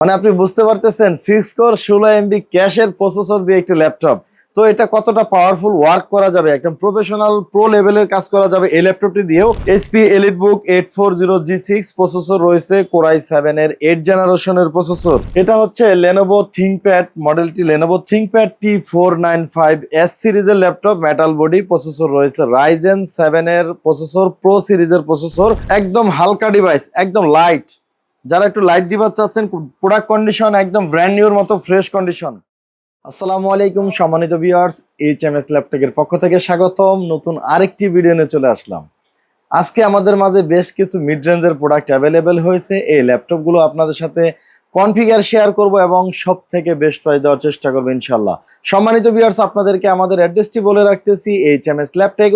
মানে আপনি বুঝতে পারতেছেন সিক্স কোর ষোলো এমবি ক্যাশের প্রসেসর দিয়ে একটি ল্যাপটপ তো এটা কতটা পাওয়ারফুল ওয়ার্ক করা যাবে? একদম প্রফেশনাল প্রো লেভেলের কাজ করা যাবে এই ল্যাপটপটি দিয়েও। HP EliteBook eight four zero G six processor রয়েছে কোরাই সেভেন এর এইট জেনারেশনের প্রসেসর এটা হচ্ছে লেনোভো থিঙ্কপ্যাড মডেলটি Lenovo ThinkPad T four nine five S সিরিজের ল্যাপটপ মেটাল বডি প্রসেসর রয়েছে রাইজেন সেভেন এর প্রসেসর প্রো সিরিজের প্রসেসর একদম হালকা ডিভাইস একদম লাইট যারা একটু লাইট দিবার চাচ্ছেন প্রোডাক্ট কন্ডিশন একদম ব্র্যান্ড নিউর মতো ফ্রেশ কন্ডিশন আসসালামু আলাইকুম, সম্মানিত ভিউয়ার্স এইচ এম এস ল্যাপটপের পক্ষ থেকে স্বাগতম। নতুন আরেকটি ভিডিও নিয়ে চলে আসলাম। আজকে আমাদের মাঝে বেশ কিছু মিড রেঞ্জের প্রোডাক্ট অ্যাভেলেবেল হয়েছে। এই ল্যাপটপগুলো আপনাদের সাথে কনফিগার শেয়ার করব এবং সব থেকে বেস্ট প্রাইস দেওয়ার চেষ্টা করব ইনশাল্লাহ সম্মানিত ভিউয়ার্স আপনাদেরকে আমাদের অ্যাড্রেসটি বলে রাখতেছি H M S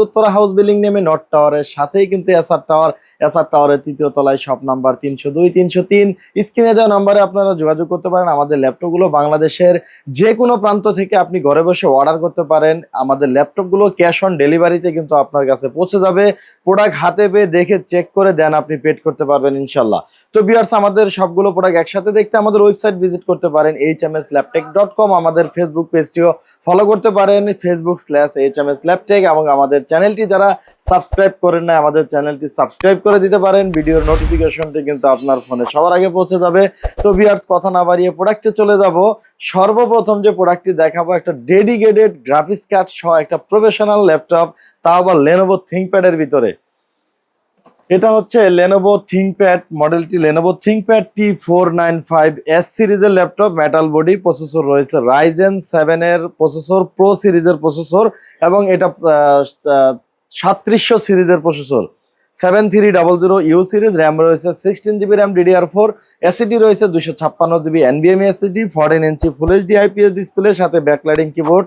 Uttara house building নেমে নট টাওয়ারের সাথেই কিন্তু এসআর টাওয়ার এসআর টাওয়ারের তৃতীয় তলায় শপ নাম্বার তিনশো দুই, তিনশো তিন। স্ক্রিনে দেওয়া নাম্বারে আপনারা যোগাযোগ করতে পারেন। আমাদের ল্যাপটপগুলো বাংলাদেশের যে কোনো প্রান্ত থেকে আপনি ঘরে বসে অর্ডার করতে পারেন। আমাদের ল্যাপটপগুলো ক্যাশ অন ডেলিভারিতে কিন্তু আপনার কাছে পৌঁছে যাবে। প্রোডাক্ট হাতে পেয়ে দেখে চেক করে দেন, আপনি পেড করতে পারবেন ইনশাল্লাহ তো বিয়ার্স আমাদের সবগুলো প্রোডাক্ট একসাথে দেখতে আমাদের ওয়েবসাইট ভিজিট করতে পারেন H M S laptech dot com আমাদের ফেসবুক পেজটিও ফলো করতে পারেন Facebook slash H M S laptech এবং আমাদের চ্যানেলটি যারা সাবস্ক্রাইব করেন না আমাদের চ্যানেলটি সাবস্ক্রাইব করে দিতে পারেন। ভিডিওর নোটিফিকেশনটি কিন্তু আপনার ফোনে সবার আগে পৌঁছে যাবে। তো বিয়ার্স কথা না বাড়িয়ে প্রোডাক্টে চলে যাব। সর্বপ্রথম যে প্রোডাক্টটি দেখাবো, একটা ডেডিকেটেড গ্রাফিক্স কার্ড সহ একটা প্রফেশনাল ল্যাপটপ তাও আবার লেনোভো থিঙ্কপ্যাডের ভিতরে। এটা হচ্ছে লেনোভো থিঙ্কপ্যাড মডেলটি Lenovo ThinkPad T four nine five S সিরিজের ল্যাপটপ মেটাল বডি প্রসেসর রয়েছে রাইজেন সেভেন এর প্রসেসর প্রো সিরিজের প্রসেসর এবং এটা সাতত্রিশশো সিরিজের processor seven three double zero U series RAM রয়েছে sixteen GB RAM DDR four SSD রয়েছে দুশো ছাপ্পান্ন GB এনবিএমই SSD fourteen inch full HD IPS display সাথে backlighting keyboard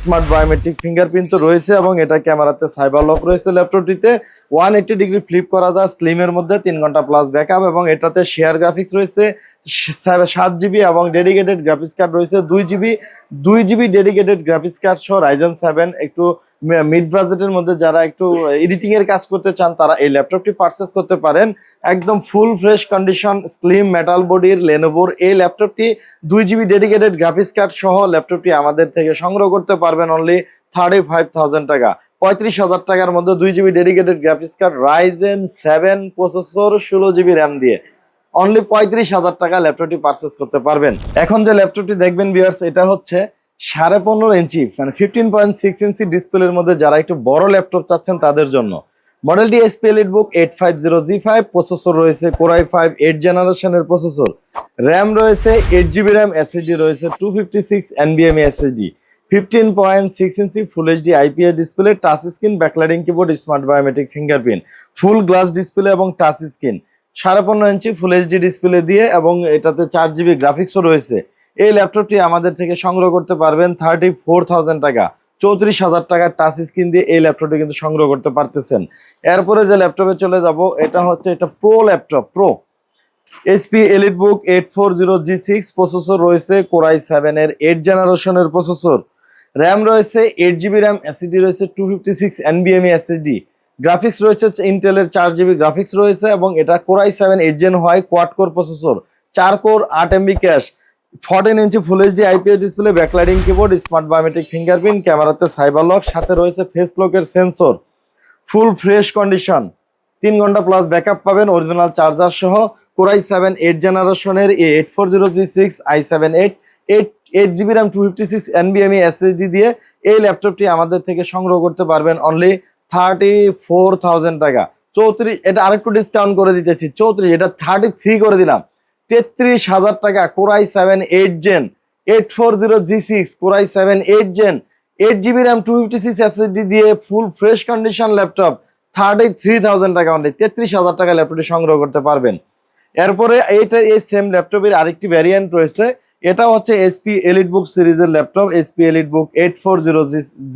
smart biometric fingerprint তো রয়েছে এবং এটা ক্যামেরাতে সাইবার লক রয়েছে ল্যাপটপটিতে ওয়ান এইটি ডিগ্রি ফ্লিপ করা যায় স্লিমের মধ্যে তিন ঘণ্টা প্লাস ব্যাকআপ এবং এটাতে শেয়ার গ্রাফিক্স রয়েছে সাত জিবি এবং ডেডিকেটেড গ্রাফিক্স কার্ড রয়েছে, দুই জিবি দুই জিবি ডেডিকেটেড গ্রাফিক্স কার্ড সহ রাইজেন সেভেন একটু মিড বাজেটের মধ্যে যারা একটু এডিটিং এর কাজ করতে চান, তারা এই ল্যাপটপটি পারচেস করতে পারেন। একদম full fresh condition slim metal বডির লেনোভোর এই ল্যাপটপটি দুই জিবি ডেডিকেটেড গ্রাফিক্স কার্ড সহ ল্যাপটপটি আমাদের থেকে সংগ্রহ করতে পারবেন অনলি থার্টি ফাইভ থাউজেন্ড টাকা। পঁয়ত্রিশ হাজার টাকার মধ্যে দুই GB dedicated graphics card Ryzen seven processor ষোলো জিবি র্যাম দিয়ে। অনলি পঁয়ত্রিশ হাজার টাকা ল্যাপটপটি পারচেস করতে পারবেন। এখন যে ল্যাপটপটি দেখবেন বিয়ার্স এটা হচ্ছে সাড়ে পনেরো ইঞ্চি মানে ফিফটিন পয়েন্ট সিক্স ইঞ্চি ডিসপ্লের মধ্যে যারা একটু বড় ল্যাপটপ চাচ্ছেন তাদের জন্য। মডেলটি HP EliteBook eight five zero G five processor রয়েছে কোরাই ফাইভ এইট জেনারেশনের প্রসেসর র্যাম রয়েছে এইট জিবি র্যাম এসএসডি রয়েছে two fifty six এনবিএমই SSD fifteen point six inch full HD IPS display touch screen backlighting keyboard smart biometric fingerprint full glass display এবং touch screen সাড়ে পনেরো ইঞ্চি full HD display দিয়ে এবং এটাতে চার GB গ্রাফিক্সও রয়েছে। এই ল্যাপটপটি আমাদের থেকে সংগ্রহ করতে পারবেন থার্টি ফোর থাউজেন্ড টাকা। চৌত্রিশ হাজার টাকার টাচ স্ক্রিন দিয়ে এই ল্যাপটপটি কিন্তু সংগ্রহ করতে পারতেছেন। এরপরে যে ল্যাপটপে চলে যাব, এটা হচ্ছে এটা pro laptop pro HP EliteBook eight four zero G six processor রয়েছে কোরাই সেভেন এর এইট জেনারেশনের প্রসেসর র্যাম রয়েছে এইট জিবি র্যাম এসিডি রয়েছে টু ফিফটি সিক্স এনবিএমই এসএসডি গ্রাফিক্স রয়েছে ইন্টেলের চার জিবি গ্রাফিক্স রয়েছে এবং এটা core i seven eight gen হয় কোয়াড কোর প্রসেসর চার কোর আট MB cache fourteen inch full HD IPS display backlighting keyboard smart biometric fingerprint ক্যামেরাতে সাইবার লক সাথে রয়েছে ফেস লকের সেন্সর ফুল ফ্রেশ কন্ডিশন তিন ঘণ্টা প্লাস ব্যাকআপ পাবেন অরিজিনাল চার্জার সহ কোরাই সেভেন এইট জেনারেশনের এ eight four zero G six I seven eight eight eight GB RAM two fifty six এনবিএমই SSD দিয়ে এই ল্যাপটপটি আমাদের থেকে সংগ্রহ করতে পারবেন অনলি থার্টি ফোর থাউজেন্ড টাকা। চৌত্রিশ, এটা আরেকটু ডিসকাউন্ট করে দিতেছি, চৌত্রিশ, এটা থার্টি থ্রি করে দিলাম। তেত্রিশ হাজার টাকা, core i seven eight gen, eight four zero G six, core i seven eight gen, eight GB RAM two fifty six SSD দিয়ে full fresh condition laptop thirty three thousand টাকা only তেত্রিশ হাজার টাকা ল্যাপটপটি সংগ্রহ করতে পারবেন। এরপরে এইটা, এই সেম ল্যাপটপের আরেকটি ভ্যারিয়েন্ট রয়েছে এটা হচ্ছে এসপি এলিট বুক সিরিজের laptop HP EliteBook eight four zero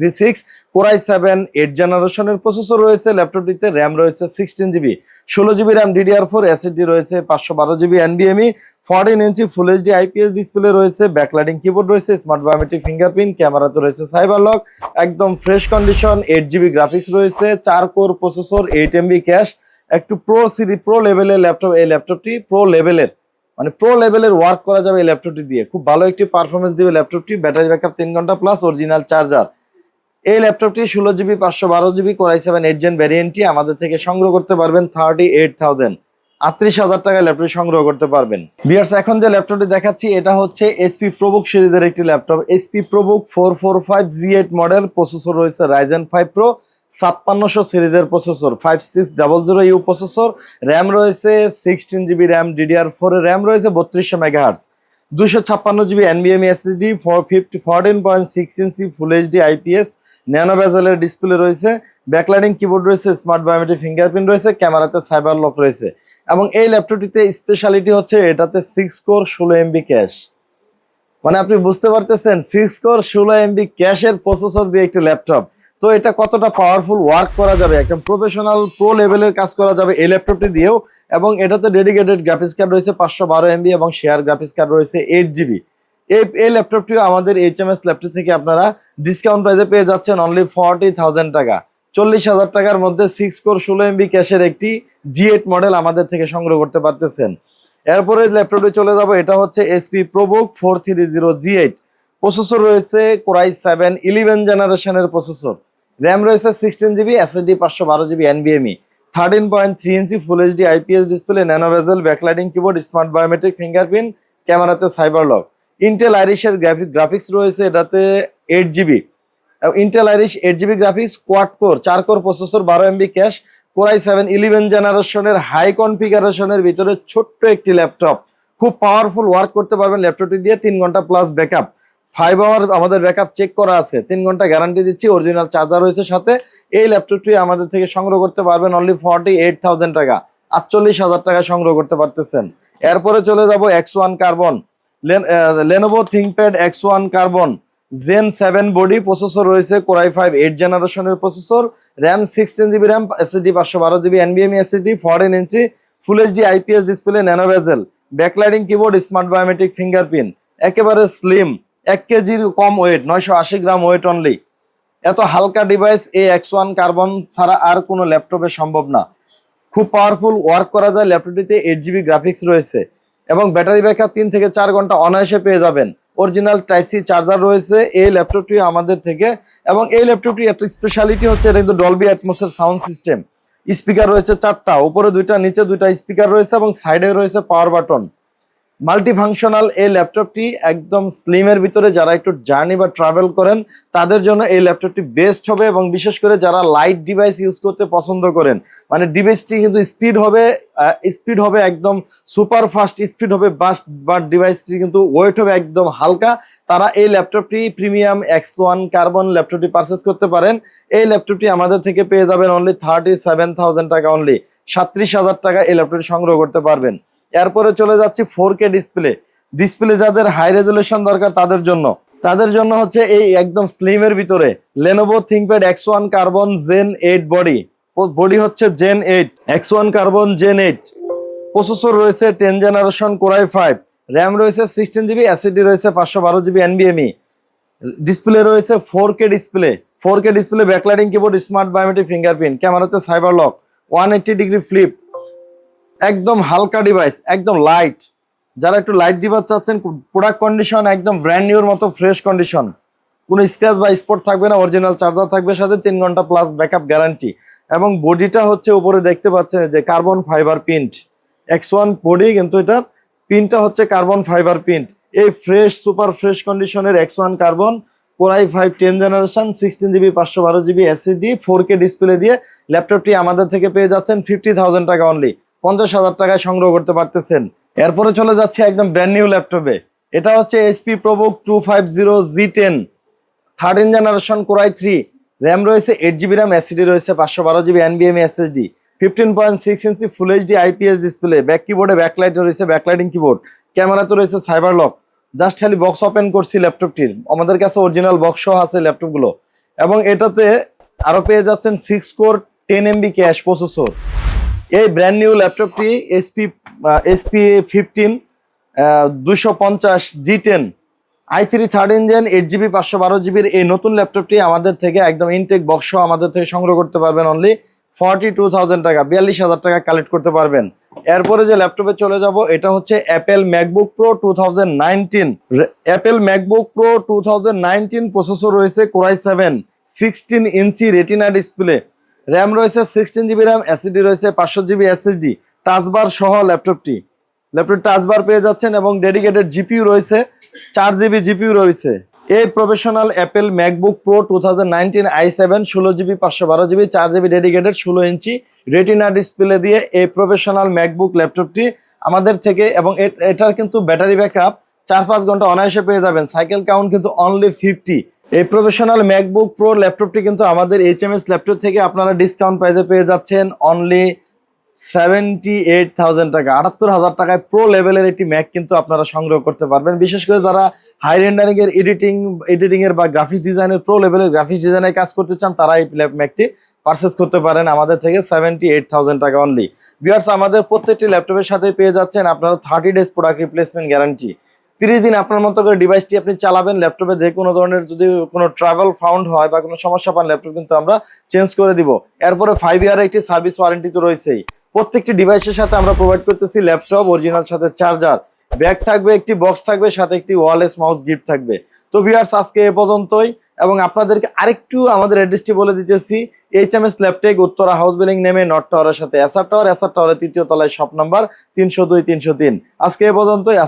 G six core i seven eight জেনারেশনের প্রসেসর রয়েছে, ল্যাপটপটিতে র্যাম রয়েছে সিক্সটিন জিবি ষোলো GB RAM DDR four SSD রয়েছে পাঁচশো বারো GB এনবিএমই fourteen inch full HD IPS display রয়েছে ব্যাকলাইডিং কিবোর্ড রয়েছে স্মার্ট বায়োমেট্রিক ফিঙ্গারপ্রিন্ট ক্যামেরাতে রয়েছে সাইবার লক একদম fresh condition eight GB graphics রয়েছে, চার core processor eight MB cache একটু প্রো সিরি প্রো লেভেলের ল্যাপটপ, এই ল্যাপটপটি প্রো লেভেলের মানে প্রো লেভেলের ওয়ার্ক করা যাবে এই ল্যাপটপটি দিয়ে। খুব ভালো একটি পারফরমেন্স দিবে ল্যাপটপটি ব্যাটারি ব্যাকআপ তিন ঘণ্টা প্লাস অরিজিনাল চার্জার এই ল্যাপটপটি ষোলো জিবি পাঁচশো বারো GB core i seven eight gen ভ্যারিয়েন্টটি আমাদের থেকে সংগ্রহ করতে পারবেন থার্টি এইট থাউজেন্ড আটত্রিশ হাজার টাকায় ল্যাপটপ সংগ্রহ করতে পারবেন। বিয়ার্স এখন যে ল্যাপটপটি দেখাচ্ছি, এটা হচ্ছে এসপি প্রবুক সিরিজের একটি laptop HP ProBook four four five G eight model processor রয়েছে রাইজেন ফাইভ প্রো ছাপ্পান্নশো সিরিজের processor five six double zero U processor RAM রয়েছে sixteen GB RAM DDR four RAM রয়েছে বত্রিশশো মেগাহার্স দুশো ছাপ্পান্ন GB এনবিএম SSD four fifty fourteen point six inch full HD IPS nano বেজেলের display রয়েছে backlighting keyboard রয়েছে smart biometric fingerprint রয়েছে, ক্যামেরাতে cyber lock রয়েছে এবং এই ল্যাপটপটিতে স্পেশালিটি হচ্ছে এটাতে সিক্স কোর ষোলো এমবি ক্যাশ মানে আপনি বুঝতে পারতেছেন সিক্স কোর ষোলো এমবি ক্যাশের প্রসেসর দিয়ে একটি ল্যাপটপ তো এটা কতটা পাওয়ারফুল ওয়ার্ক করা যাবে? একদম প্রফেশনাল প্রো লেভেলের কাজ করা যাবে এই ল্যাপটপটি দিয়েও। এবং এটাতে ডেডিকেটেড গ্রাফিক্স কার্ড রয়েছে পাঁচশো বারো এমবি এবং শেয়ার গ্রাফিক্স কার্ড রয়েছে এইট জিবি এই এই ল্যাপটপটিও আমাদের এইচ এম এস ল্যাপটপ থেকে আপনারা ডিসকাউন্ট প্রাইসে পেয়ে যাচ্ছেন অনলি ফর্টি থাউজেন্ড টাকা। চল্লিশ হাজার টাকার মধ্যে সিক্স কোর ষোলো এমবি ক্যাশের একটি জি এইট মডেল আমাদের থেকে সংগ্রহ করতে পারতেছেন। এরপরে ল্যাপটপটি চলে যাব, এটা হচ্ছে HP ProBook four three zero G eight processor রয়েছে কোরাই সেভেন ইলেভেন জেনারেশনের প্রসেসর র্যাম রয়েছে সিক্সটিন জিবি এসএসডি পাঁচশো বারো GB এনবিএমই thirteen point three inch full HD IPS display nano bezel backlighting keyboard smart biometric fingerprint ক্যামেরাতে cyber lock Intel আইরিশের graphic graphics রয়েছে এটাতে eight GB Intel Iris eight GB graphics quad core চার core processor বারো MB cache core i seven eleven জেনারেশনের high কনফিগারেশনের ভিতরে ছোট্ট একটি ল্যাপটপ খুব পাওয়ারফুল ওয়ার্ক করতে পারবেন ল্যাপটপটি দিয়ে তিন ঘণ্টা প্লাস ব্যাকআপ ফাইভ আওয়ার আমাদের ব্যাকআপ চেক করা আছে। তিন ঘণ্টা গ্যারান্টি দিচ্ছি অরিজিনাল চার্জার রয়েছে সাথে। এই ল্যাপটপটি আমাদের থেকে সংগ্রহ করতে পারবেন অনলি ফর্টি এইট থাউজেন্ড টাকা। আটচল্লিশ হাজার টাকা সংগ্রহ করতে পারতেছেন। এরপরে চলে যাব X one carbon Lenovo ThinkPad X one carbon gen seven body processor রয়েছে কোরাই ফাইভ এইট জেনারেশনের processor RAM sixteen GB RAM SSD পাঁচশো বারো GB এনবিএমই SSD fourteen inch full HD IPS display nano bezel backlighting keyboard smart biometric fingerprint একেবারে slim এক কেজির কম wait নয়শো আশি গ্রাম wait only এত হালকা ডিভাইস এই এক্স ওয়ান কার্বন ছাড়া আর কোনো ল্যাপটপে সম্ভব না। খুব পাওয়ারফুল ওয়ার্ক করা যায় ল্যাপটপটিতে এইট জিবি গ্রাফিক্স রয়েছে এবং ব্যাটারি ব্যাকআপ তিন থেকে চার ঘণ্টা অনায়াসে পেয়ে যাবেন। অরিজিনাল টাইপ সি চার্জার রয়েছে এই ল্যাপটপটি আমাদের থেকে এবং এই ল্যাপটপটি একটা স্পেশালিটি হচ্ছে, এটা কিন্তু ডলবি অ্যাটমোসের সাউন্ড সিস্টেম স্পিকার রয়েছে চারটা, উপরে দুইটা, নিচে দুইটা স্পিকার রয়েছে এবং সাইডে রয়েছে পাওয়ার বাটন মাল্টি ফাংশনাল এই ল্যাপটপটি একদম স্লিমের ভিতরে যারা একটু জার্নি বা ট্রাভেল করেন, তাদের জন্য এই ল্যাপটপটি বেস্ট হবে এবং বিশেষ করে যারা লাইট ডিভাইস ইউজ করতে পছন্দ করেন মানে ডিভাইসটি কিন্তু স্পিড হবে স্পিড হবে একদম সুপার ফাস্ট স্পিড হবে বাস বাট ডিভাইসটি কিন্তু ওয়েট হবে একদম হালকা। তারা এই ল্যাপটপটি প্রিমিয়াম এক্স ওয়ান কার্বন ল্যাপটপটি পারচেস করতে পারেন। এই ল্যাপটপটি আমাদের থেকে পেয়ে যাবেন অনলি থার্টি সেভেন থাউজেন্ড টাকা অনলি সাত্রিশ হাজার টাকা এই ল্যাপটপটি সংগ্রহ করতে পারবেন। এরপরে চলে যাচ্ছি ফোর কে ডিসপ্লে ডিসপ্লে যাদের হাই রেজলিউশন দরকার তাদের জন্য। তাদের জন্য হচ্ছে এই একদম স্লিমের ভিতরে Lenovo ThinkPad X one carbon gen eight body body হচ্ছে gen eight X one carbon gen eight processor রয়েছে ten generation core i five RAM রয়েছে সিক্সটিন জিবি অ্যাসিডি রয়েছে পাঁচশো বারো জিবি এনবিএমই ডিসপ্লে রয়েছে four K display four K display backlighting keyboard smart biometric fingerprint ক্যামেরাতে cyber lock one eighty degree flip একদম হালকা ডিভাইস একদম লাইট যারা একটু লাইট ডিভাইস চাচ্ছেন প্রোডাক্ট কন্ডিশন একদম ব্র্যান্ড নিউর মতো ফ্রেশ কন্ডিশন কোনো স্ক্র্যাচ বা স্পট থাকবে না অরিজিনাল চার্জার থাকবে, সাথে তিন ঘণ্টা প্লাস ব্যাকআপ গ্যারান্টি এবং বডিটা হচ্ছে উপরে দেখতে পাচ্ছেন যে carbon fibre print X one body কিন্তু এটার প্রিন্টটা হচ্ছে কার্বন ফাইবার প্রিন্ট এই ফ্রেশ সুপার ফ্রেশ কন্ডিশনের X one carbon core i five ten generation sixteen GB পাঁচশো বারো GB SSD four K display দিয়ে ল্যাপটপটি আমাদের থেকে পেয়ে যাচ্ছেন ফিফটি থাউজেন্ড টাকা অনলি পঞ্চাশ হাজার টাকায় সংগ্রহ করতে পারতেছেন। এরপরে চলে যাচ্ছে একদম ব্র্যান্ড নিউ ল্যাপটপে এটা হচ্ছে HP ProBook two five zero G ten thirteen generation core i three RAM রয়েছে এইট জিবি র্যাম এসিডি রয়েছে, পাঁচশো বারো GB এনবিএম SSD fifteen point six inch full HD IPS display back কিবোর্ডে ব্যাকলাইট রয়েছে backlighting keyboard ক্যামেরাতে রয়েছে cyber lock just খালি box open করছি ল্যাপটপটির আমাদের কাছে অরিজিনাল বক্স আছে ল্যাপটপগুলো এবং এটাতে আরও পেয়ে যাচ্ছেন six core ten MB cache processor এই ব্র্যান্ড নিউ ল্যাপটপটি এসপি এসপি ফিফটিন দুশো পঞ্চাশ G ten i three third gen eight GB পাঁচশো বারো জিবির এই নতুন ল্যাপটপটি আমাদের থেকে একদম ইনটেক বক্স আমাদের থেকে সংগ্রহ করতে পারবেন অনলি ফর্টি টু থাউজেন্ড টাকা, বিয়াল্লিশ হাজার টাকা কালেক্ট করতে পারবেন। এরপরে যে ল্যাপটপে চলে যাব, এটা হচ্ছে Apple MacBook Pro two thousand nineteen Apple MacBook Pro two thousand nineteen processor রয়েছে core i seven sixteen inch Retina display RAM রয়েছে সিক্সটিন জিবি র্যাম এসএসডি রয়েছে পাঁচশো জিবি এসএসডি টাচবার সহ ল্যাপটপটি ল্যাপটপ টাচবার পেয়ে যাচ্ছেন এবং ডেডিকেটেড জিপিইউ রয়েছে, চার জিবি জিপিইউ রয়েছে। এই professional Apple MacBook Pro two thousand nineteen i seven ষোলো জিবি পাঁচশো বারো জিবি চার জিবি ডেডিকেটেড ষোলো ইঞ্চি রেটিনা ডিসপ্লে দিয়ে এই প্রফেশনাল ম্যাকবুক ল্যাপটপটি আমাদের থেকে এবং এটার কিন্তু ব্যাটারি ব্যাকআপ চার পাঁচ ঘণ্টা অনায়াসে পেয়ে যাবেন। সাইকেল কাউন্ট কিন্তু অনলি ফিফটি এই প্রফেশনাল ম্যাকবুক প্রো ল্যাপটপটি কিন্তু আমাদের এইচ এম এস ল্যাপটপ থেকে আপনারা ডিসকাউন্ট প্রাইসে পেয়ে যাচ্ছেন অনলি সেভেন্টি এইট থাউজেন্ড টাকা। আটাত্তর হাজার টাকায় প্রো লেভেলের একটি ম্যাক কিন্তু আপনারা সংগ্রহ করতে পারবেন। বিশেষ করে যারা হাই রেন্ডারিং এর এডিটিং এডিটিংয়ের বা গ্রাফিক্স ডিজাইনের প্রো লেভেলের গ্রাফিক্স ডিজাইনের কাজ করতে চান, তারা এই ম্যাকটি পারচেস করতে পারেন আমাদের থেকে সেভেন্টি এইট থাউজেন্ড টাকা অনলি বিয়ার্স আমাদের প্রত্যেকটি ল্যাপটপের সাথে পেয়ে যাচ্ছেন আপনারা thirty days product replacement guarantee তিরিশ দিন আপনার মতো করে ডিভাইসটি আপনি চালাবেন ল্যাপটপে যে কোনো ধরনের যদি কোনো ট্রাভেল ফাউন্ড হয় বা কোনো সমস্যা পান ল্যাপটপ কিন্তু আমরা চেঞ্জ করে দিব। এরপরে ফাইভ ইয়ার একটি সার্ভিস ওয়ারেন্টি তো রয়েছেই। প্রত্যেকটি ডিভাইসের সাথে আমরা প্রোভাইড করতেছি ল্যাপটপ অরিজিনাল সাথে চার্জার ব্যাগ থাকবে, একটি বক্স থাকবে, সাথে একটি ওয়ারলেস মাউস গিফট থাকবে। তো ভিউয়ার্স আজকে এ পর্যন্তই। এবং আপনাদেরকে আরেকটু আমাদের অ্যাড্রেসটি বলে দিতেছি। H M S Laptech Uttara house building নেমে নর্থ টাওয়ারের সাথে এসআর টাওয়ার এসআর টাওয়ারের তৃতীয় তলায় শপ নাম্বার তিনশো দুই, তিনশো তিন। আজকে এ পর্যন্তই।